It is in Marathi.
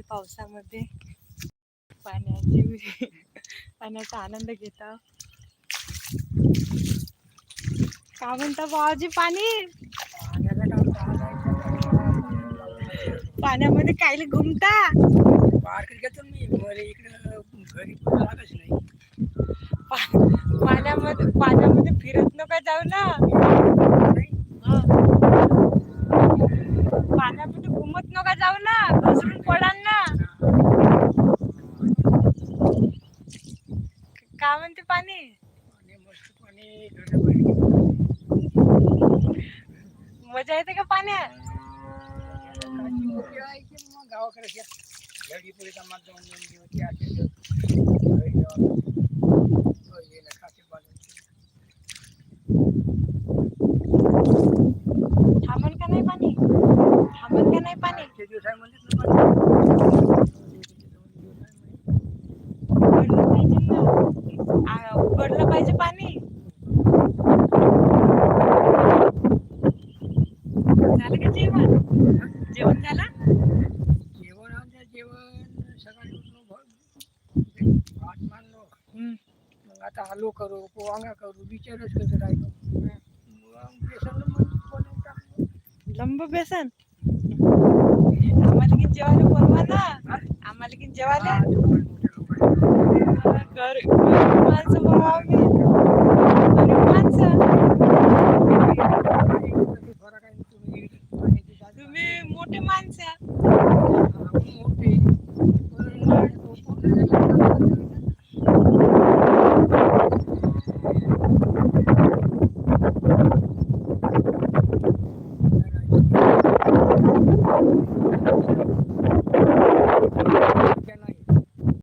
पावसामध्ये पाण्याची पाण्याचा आनंद घेता का म्हणता भावाजी पाणी? पाण्यामध्ये कायले घुमता? मी पाण्यामध्ये पाण्यामध्ये फिरत नका जाऊ ना हा. पाण्यामध्ये घुमत नका जाऊ ना घसरून पडाल ना का म्हणते पाणी? मस्त पाणी मजा येते का पाण्यात मग गावाकडे का नाही पाणी? थांबन का नाही पाणी आजचे दिवस आहे म्हणतात ना पाणी. उघडलं पाहिजे उघडलं पाहिजे पाणी. झालं का जेवण? जेवण झालं? जेवण आमच्या जेवण सकाळी उठलो भ- भात मानलो हम्म. मग आता आलो करू पोवांगा करू विचारच कसं राहिलो बेसन लंब बेसन? आम्हाला की जेवायला बोलवा ना. आम्हाला की जेवायला? तुम्ही पाण्याची मोठे. माणसं